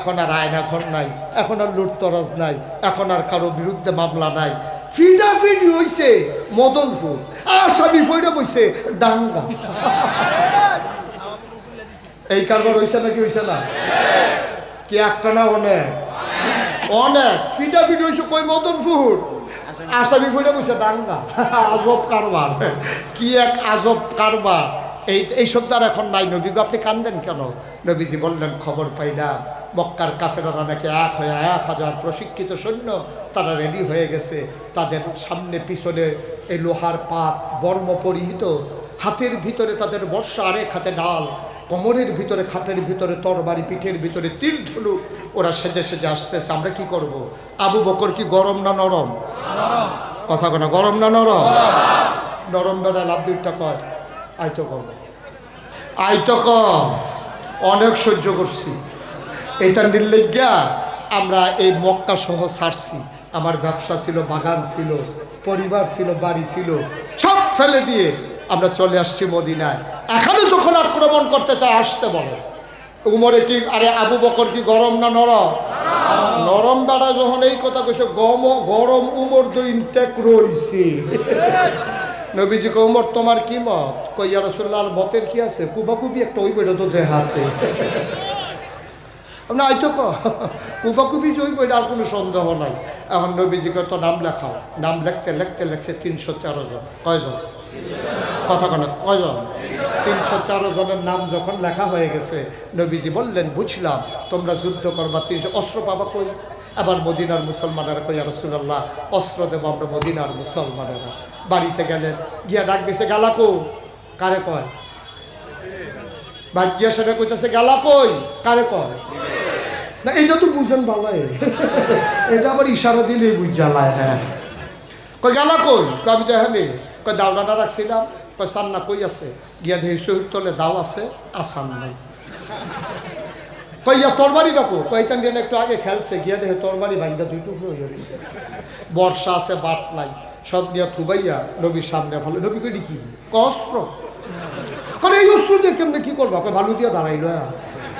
এখন আর আয়না ঘর নাই, এখন আর লুটতরাজ নাই, এখন আর কারও বিরুদ্ধে মামলা নাই। ফিডাফিডি হইছে মদন ফুল আসামি ফইরা বইছে ডাঙ্গা। এই কারবার হইছে নাকি হইছে না? কি একটা না অনেক? অনেক। ফিডাফিডি হইছে কই মদন ফুল আসামি ফইরা বইছে ডাঙ্গা। আজব কারবার। কি এক আজব কারবার। এই এইসব তার এখন নাই নবী আপনি কান্দেন কেন? নবীজি বললেন, খবর পাইলাম। মক্কার কাফেরারা নাকি এক হয়ে এক হাজার প্রশিক্ষিত সৈন্য তারা রেডি হয়ে গেছে। তাদের সামনে, পিছনে এই লোহার পাত বর্ম পরিহিত, হাতের ভিতরে তাদের বর্ষা, আরেক হাতে ডাল, কোমরের ভিতরে, খাটের ভিতরে, তরবারি, পিঠের ভিতরে তীর ধনুক ওরা সেজে সেজে আসতেছে। আমরা কি করব। আবু বকর কি গরম না নরম? কথা কোনো গরম না নরম? নরম বেড়া লাভ দুইটা কয়। আইতো কম। আইতো কম। অনেক সহ্য করছি। এইটা নির্লিজ্ঞা আমরা এই মক্কা সহ ছাড়ছি। আমার ব্যবসা ছিল, বাগান ছিল, পরিবার ছিল, বাড়ি ছিল, সব ফেলে দিয়ে আমরা চলে আসছি মদিনায়। এখানে যখন আক্রমণ করতে চায়, আসতে বলে। উমরে কি, আরে আবু বকর কি গরম না নরম? নরম বেড়া যখন এই কথা কইছে, গম, গরম উমর দুই ইনটেক রইছে। নবীজি কে উমর, তোমার কি মত? কইয়া রসুল্লাহ মতের কি আছে? কুবাকুবি একটা ওই বইটা তো দেহাতে। না আইতো ক। ওই বইটা আর কোনো সন্দেহ নাই। এখন নবীজিকে তো নাম লেখাও। নাম লিখতে লিখতে লিখছে তিনশো তেরো জন। কয়জন? কথা কেন, কয়জন? তিনশো তেরো জনের নাম যখন লেখা হয়ে গেছে, নবীজি বললেন, বুঝলাম, তোমরা যুদ্ধ করবা তিনশো অস্ত্র পাবা কই? আবার মদিনার মুসলমানেরা কই রসুল্লাহ অস্ত্র দেবো আমরা মদিনার মুসলমানেরা। বাড়িতে গেলেন, গিয়া ডাক দিছে গালাকো কারে কয়? ভাগ্য সেটা কইতেছে, গালা কই? কারে কয়? না, এটা তো বুঝেন ভালাই এটা আবার ইশারা দিলেই বুঝ জ্বালায় হ্যাঁ। কই গালা কই? আমি তো হ্যাঁ কই দাওডাটা রাখছিলাম। কই সান্না কই আছে? গিয়া দেখি শহীদ তলে দাও আছে, আসান নাই। কই ইয়া তরবারি রাখো কই তান গেলে একটু আগে খেলছে, গিয়া দেখে তরবারি ভাঙ্গা দুই টুকরো হয়ে বর্ষা আছে, বাট নাই। সব নিয়ে থুবাইয়া নবীর সামনে ফলে, নবী কই কি? কষ্ট কারণ এই অস্ত্র দিয়ে কেমনে কি করব? ভালো দিয়ে দাঁড়াইল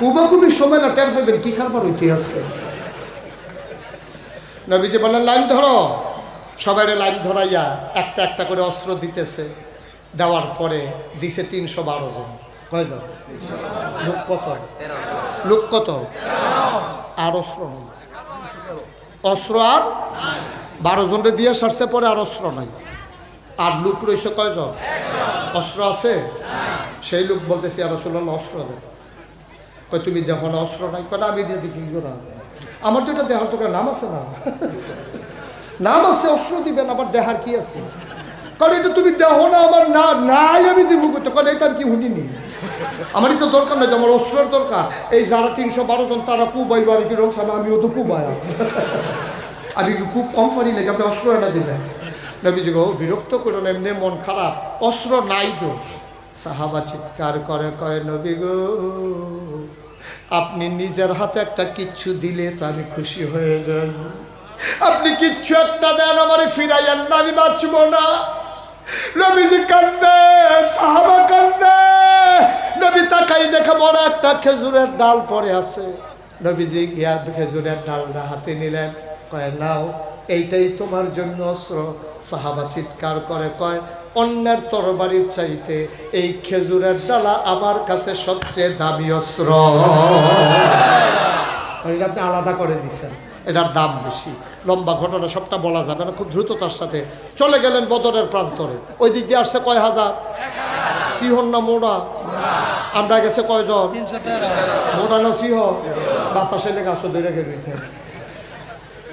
কুবাকুবির সময় না টের পাইবেন কি খাবার হইতে আছে? নবীজি বললেন, লাইন ধরো। সবাই লাইন ধরাইয়া একটা একটা করে অস্ত্র দিতেছে। দেওয়ার পরে দিছে তিনশো বারো জন। কয়জন লোক কত? লোক কত? আর অস্ত্র নেই। অস্ত্র আর বারো জনরে দিয়ে সারছে, পরে আর অস্ত্র নাই। আর লোক রয়েছে কয়জন? অস্ত্র আছে? সেই লোক বলতেছি আর রসুল্লাহ অস্ত্র দেন তুমি দেহ না, অস্ত্র নাই। কয় আমি দিয়ে দেখি করা আমার তো এটা দেহার তোকে নাম আছে না? নাম আছে, অস্ত্র দিবেন, আবার দেহার কি আছে? কারণ এটা তুমি দেহ না, আমার না, নাই আমি দিব করতে কারণ এটা আমি কি শুনিনি আমার তো দরকার নাই যে আমার অস্ত্রের দরকার। এই যারা তিনশো বারো জন, তারা পুবাইব আমি কি রং আমিও তো পুবাই আমি খুব কম পারি নাকি? আপনি অস্ত্র এনে দিলেন নবীজি গো, বিরক্ত করো না, এমনি মন খারাপ। অস্ত্র নাই তো। সাহাবা চিৎকার করে, কয়, নবী গো আপনি নিজের হাতে একটা কিচ্ছু দিলে তো আমি খুশি হয়ে যাই। আপনি কিচ্ছু একটা দেন, আমারে ফিরাইয়েন না, আমি বাঁচবো না। নবীজি কান্দে, সাহাবা কান্দে। নবী তাকাই দেখে বড় একটা খেজুরের ডাল পড়ে আছে। নবীজি গিয়া খেজুরের ডালটা হাতে নিলেন, কয়, নাও, এইটাই তোমার জন্য অস্ত্র। সাহাবা চিৎকার করে, কয় অন্যের তরবারির চাইতে এই খেজুরের ডালা আমার কাছে সবচেয়ে দামি অস্ত্র। এটা আপনি আলাদা করে দিচ্ছেন এটার দাম বেশি। লম্বা ঘটনা সবটা বলা যাবে না। খুব দ্রুততার সাথে। চলে গেলেন বদরের প্রান্তরে। ওই দিক দিয়ে আসছে কয় হাজার? সিহন না মোড়া? আমরা গেছে কয়জন? মোড়া না সিহ বাতাসে লেগে আসো ধরে গেলে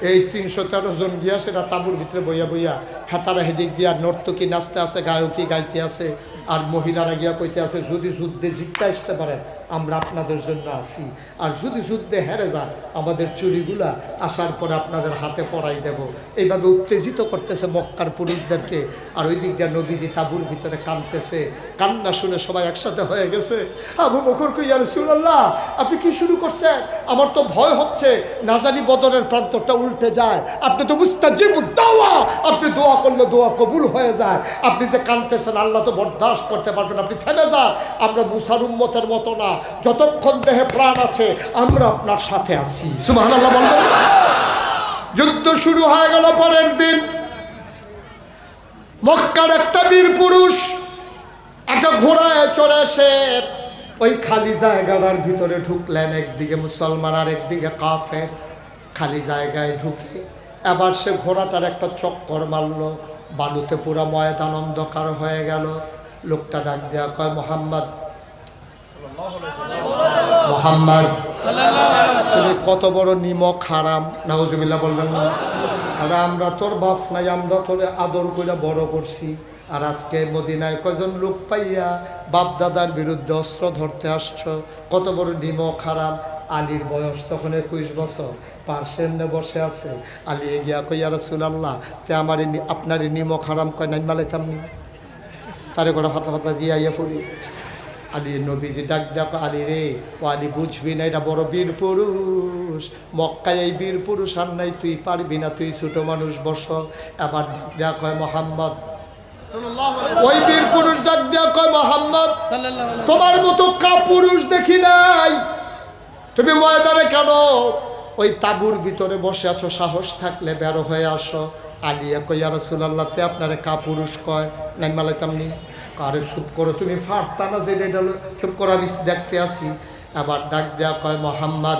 এই তিনশো তেরো জন গিয়া সেটা তাঁবুর ভিতরে বইয়া বইয়া হাতারা হেদিক দিয়া নর্তকী নাচতে আছে, গায়কী গাইতে আছে, আর মহিলারা গিয়া কইতে আছে, যদি যুদ্ধে জিততে আসতে পারেন আমরা আপনাদের জন্য আসি আর যদি যুদ্ধে হেরে যান, আমাদের চুরিগুলা আসার পরে আপনাদের হাতে পড়াই দেব। এইভাবে উত্তেজিত করতেছে মক্কার পুরুষদেরকে। আর ওই দিক দিয়ে নবীজি তাঁবুর ভিতরে কানতেছে কান্না শুনে সবাই একসাথে হয়ে গেছে। আবু বকর কইয়া রসুল্লাহ আপনি কি শুরু করছেন? আমার তো ভয় হচ্ছে। না জানি বদরের প্রান্তটা উল্টে যায়। আপনি তো মুস্তাজিব দাওয়া। আপনি দোয়া করলে দোয়া কবুল হয়ে যায়। আপনি যে কানতেছেন আল্লাহ তো বরদাস্ত করতে পারবেন। আপনি থেমে যান। আমরা মুসার উম্মতের মতো না। যতক্ষণ দেহে প্রাণ আছে, আমরা আপনার সাথে আছি। যুদ্ধ শুরু হয়ে গেল পরের দিন। মক্কার একটা বীর পুরুষ একটা ঘোড়ায় চড়ে এসে ওই খালি জায়গাটার ভিতরে ঢুকলেন, একদিকে মুসলমান আর একদিকে কাফের। খালি জায়গায় ঢুকে এবার সে ঘোড়াটার একটা চক্কর মারলো, বালুতে পুরো ময়দান অন্ধকার হয়ে গেল। লোকটা ডাক দেওয়া কয়, মোহাম্মদ তুমি কত বড় নিমক হারাম, নাউজুবিল্লাহ বলবেন না। আর আমরা তোর বাপ নাই, আমরা তোরে আদর করে বড় করছি। আর আজকে মদিনায় কয়জন লোক পাইয়া বাপ দাদার বিরুদ্ধে অস্ত্র ধরতে আসছ? কত বড় নিমক হারাম। আলীর বয়স তখন একুশ বছর। পার্শ্বেন্যে বসে আছে। আলী এগিয়া কইয়া রসুলাল্লাহ, তে আমার আপনার নিমক হারাম কয় নাই, মালাইতাম তারে করে ফাতা ফাতা দিয়ে আইয়া পড়ি। আলী নবীজি ডাক দেখো আলী রে ও আলী বুঝবি না এটা বড় বীর পুরুষ। মক্কায় এই বীর পুরুষ আর নাই তুই পারবি না তুই ছোট মানুষ বস। এবার ডাক দেয়া কয় মোহাম্মদ। ওই বীর পুরুষ ডাক দেয়া কয় মোহাম্মদ। তোমার মতো কা পুরুষ দেখি নাই। তুমি ময়দানে কেন? ওই তাবুর ভিতরে বসে আছো সাহস থাকলে বেরো হয়ে আসো। আলিয়া কইয়া রসুলাল্লাহতে আপনারে কা পুরুষ কয়? নাই মালাইতাম নি। কারে চুপ করো, তুমি ফারতা না যেটা এটা চুপ করো, আমি দেখতে আসি। আবার ডাক দেয়া কয়, মোহাম্মদ,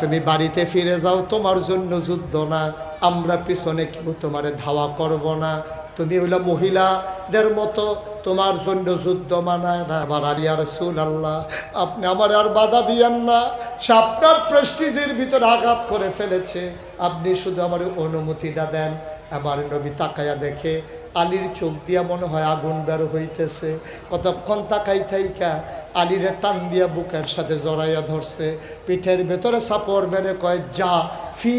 তুমি বাড়িতে ফিরে যাও, তোমার জন্য যুদ্ধ না, আমরা পিছনে কেউ তোমারে ধাওয়া করব না। তুমি হইল মহিলাদের মতো, তোমার জন্য যুদ্ধ মানায় না। আবার আলিয়া রসুল আল্লাহ আপনি আমার আর বাধা দিয়েন না, সে আপনার প্রেস্টিজের ভিতরে আঘাত করে ফেলেছে। আপনি শুধু আমার অনুমতিটা দেন। আবার নবী তাকায়া দেখে আলীর চোখ দিয়া মনে হয় আগুন বের হইতেছে। কতক্ষণ তাকাই থাইকা আলীর টান দিয়া বুকের সাথে জড়াইয়া ধরছে। পিঠের ভেতরে সাপড় বেড়ে কয় যা ফি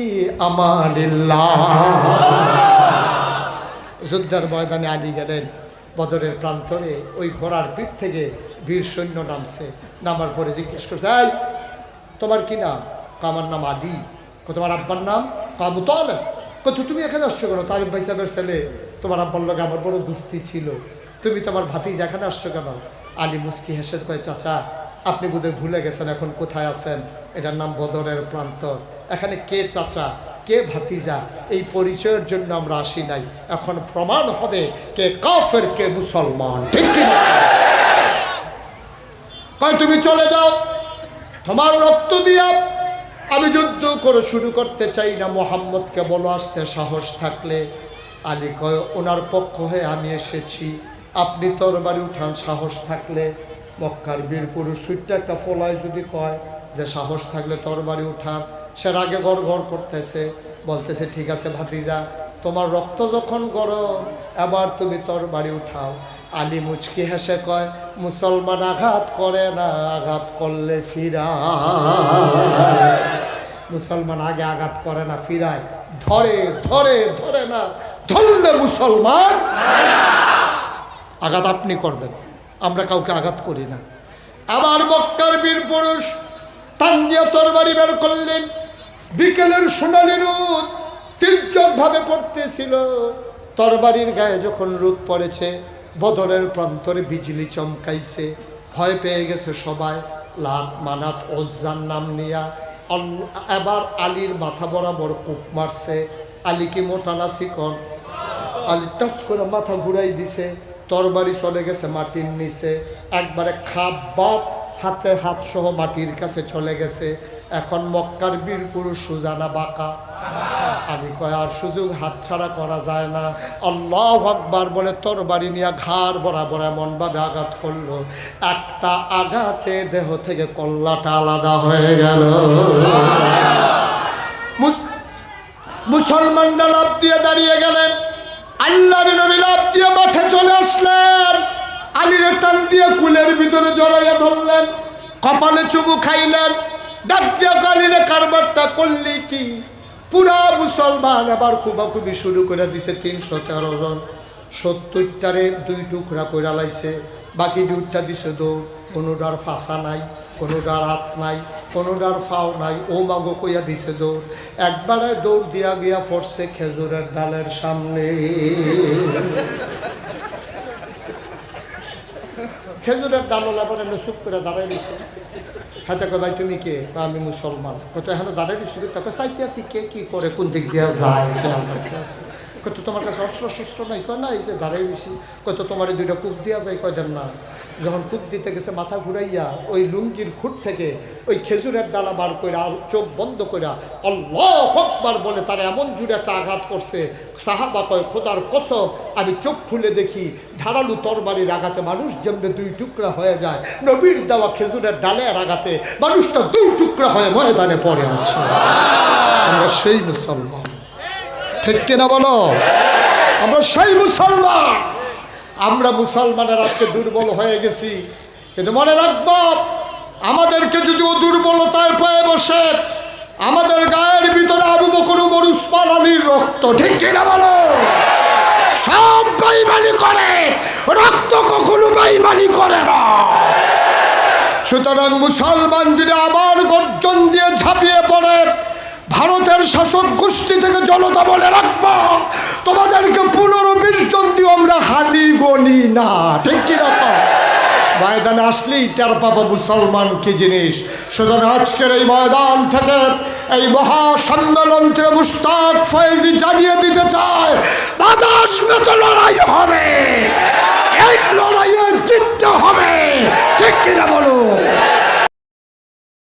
আমানিল্লাহ যুদ্ধের ময়দানে আলী গেলেন। বদরের প্রান্তরে ওই ঘোড়ার পিঠ থেকে বীর সৈন্য নামছে। নামার পরে জিজ্ঞেস করছে এই তোমার কি নাম? কয়, আমার নাম আলী। তোমার আব্বার নাম? কাবু তাহলে কত তুমি এখানে আসছো কেন? তারিফ ভাই সাহেবের ছেলে তোমার আব্বার লগে আমার বড় দুস্তি ছিল। তুমি তোমার ভাতিজ, এখানে আসছো কেন? আলী মুস্কি হেসে কয়, চাচা, আপনি বোধহয় ভুলে গেছেন, এখন কোথায় আছেন? এটার নাম বদরের প্রান্তর এখানে কে চাচা, কে ভাতিজা? এই পরিচয়ের জন্য আমরা আসি নাই। এখন প্রমাণ হবে কে কাফের, কে মুসলমান। ঠিক কয়, তুমি চলে যাও। তোমার রক্ত দিয়া আমি যুদ্ধ করে শুরু করতে চাই না। মোহাম্মদকে বলো, আসতে সাহস থাকলে আলী কয়, ওনার পক্ষ হয়ে আমি এসেছি। আপনি তরবারি উঠান, সাহস থাকলে। মক্কার বীর পুরুষ সুইটটা একটা ফলায় যদি কয় যে, সাহস থাকলে তরবারি উঠান। সে আগে গড় গড় করতেছে, বলতেছে, ঠিক আছে ভাতিজা, তোমার রক্ত যখন গরম, এবার তুমি তরবারি উঠাও। আলী মুচকি হেসে কয়, মুসলমান আঘাত করে না, আঘাত করলে ফিরা। মুসলমান আগে আঘাত করে না, ফিরায়। ধরে ধরে ধরে না। ধরলে মুসলমান আঘাত। আপনি করবেন। আমরা কাউকে আঘাত করি না। আবার মক্কার বীর পুরুষ টান দিয়ে তরবারি বের করলেন। বিকেলের সোনালি রোদ তীর্যকভাবে পড়তেছিল। তরবারির গায়ে যখন রোদ পড়েছে, বদরের প্রান্তরে বিজলি চমকাইছে। ভয় পেয়ে গেছে সবাই। লাত মানাত ওজ্জার নাম নিয়া এবার আলীর মাথা বরাবর কূপ মারছে। আলীকে মোটা না শিকন আলী টাচ করে মাথা ঘুরাই দিছে। তরবারি চলে গেছে, মাটির নিচে। একবারে খাপ বাপ হাতে হাত সহ মাটির কাছে চলে গেছে। এখন মক্কার বীর পুরুষ সুজানা বাঁকা। আমি কয়, আর সুযোগ হাতছাড়া করা যায় না। আল্লাহ আকবার বলে, তোর বাড়ি নিয়ে ঘাড় বরাবর এমনভাবে আঘাত করল। একটা আঘাতে দেহ থেকে কল্লাটা আলাদা হয়ে গেল। মুসলমানরা লাভ দিয়ে দাঁড়িয়ে গেলেন। আল্লাহর নবী লাভ দিয়ে মাঠে চলে আসলেন। আলীর টান দিয়ে কুলের ভিতরে জড়াইয়া ধরলেন। কপালে চুমু খাইলেন। ডাক দিয়ে কালিরে কারবারটা করলি কি? পুরা মুসলমান আবার কুবাকুবি শুরু করে দিছে তিনশো তেরো জন। সত্তরটারে দুই টুকরা করে লাইছে, বাকি দুইটা দিছে দৌড়। কোনোটার ফাঁসা নাই, কোনোটার হাত নাই, কোনোটার ফাও নাই, ও মাগো কইয়া দিছে দৌড়। একবারে দৌড় দিয়া গিয়া পড়ছে খেজুরের ডালের সামনে। খেজুরের ডালওয়ালা পরে চুপ করে দাঁড়াই দিচ্ছে হাতে কয়, ভাই, তুমি কে? আমি মুসলমান। কত এখানে দাঁড়াই শুধু তাকে চাইতে আছি কে কি করে, কোন দিক দিয়ে যায়? খেয়াল রাখতে আছে। কত তোমার কাছে অস্ত্র শস্ত্র নাই? কয়, না, এই যে দাঁড়াই দিছি কত তোমার দুইটা কূপ দেওয়া যায়। কয়, দেন না। যখন কূপ দিতে গেছে, মাথা ঘুরাইয়া ওই লুঙ্গির খুঁট থেকে ওই খেজুরের ডালা বার করে চোখ বন্ধ করে আল্লাহ হকবার বলে তারা এমন জুড়ে একটা আঘাত করছে। সাহাবা কয়, খোদার কসম, আমি চোখ খুলে দেখি ধারালু তরবারির আঘাতে মানুষ যেমনি দুই টুকরা হয়ে যায়, নবীর দেওয়া খেজুরের ডালের আঘাতে মানুষটা দুই টুকরা হয়ে ময়দানে পড়ে আছে। আমরা সেই মুসলমান। ঠিক কিনা বলো? আমরা সেই মুসলমান। আমরা মুসলমানের আজকে দুর্বল হয়ে গেছি। কিন্তু মনে রাখব, আমাদেরকে যদি ও দুর্বলতায় পেয়ে বসে, আমাদের গায়ের ভিতরে আবু বকর উমর উসমান, আলীর রক্ত, ঠিক কিনা বলো? সব বাইমানি করে। রক্ত কখনো বাইমানি করে না। সুতরাং মুসলমান যদি আবার গর্জন দিয়ে ঝাঁপিয়ে পড়ে ভারতের শাসক গোষ্ঠী থেকে জনতা বলে রাখবা তোমাদেরকে পনেরো বিশ জন দিয়ে আমরা হালি গনি না। ঠিক কীরকম ময়দানে আসলেই টের পাবো মুসলমান কি জিনিস। সুতরাং আজকের এই ময়দান থেকে এই মহাসম্মেলন থেকে মুস্তাক ফয়েজি জানিয়ে দিতে চায়, বাতাস তো লড়াই হবে এই লড়াইয়ে জিততে হবে। ঠিক কিনা বলো?